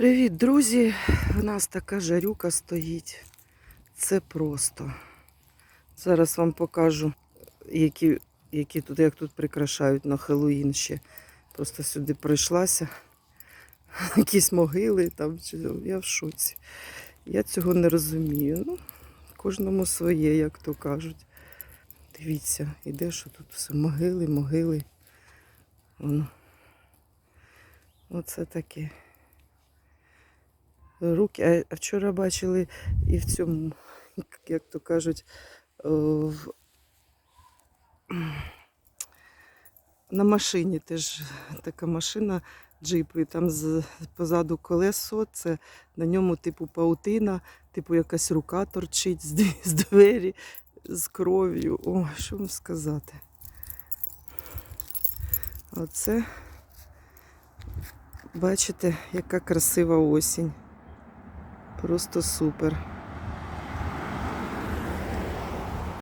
Привіт, друзі! У нас така жарюка стоїть. Це просто. Зараз вам покажу, які, які тут, як тут прикрашають на Хеллоуін ще. Просто сюди прийшлася. Якісь могили там. Я в шоці. Я цього не розумію. Ну, кожному своє, як то кажуть. Дивіться, іде, що тут все могили, могили. Воно. Оце таке руки. А- вчора бачили і в цьому, як то кажуть, е, в... на машині теж така машина, джип, і там з, позаду колесо, це на ньому типу паутина, типу якась рука торчить з двері, з кров'ю. О, що вам сказати? Оце, бачите, яка красива осінь. Просто супер.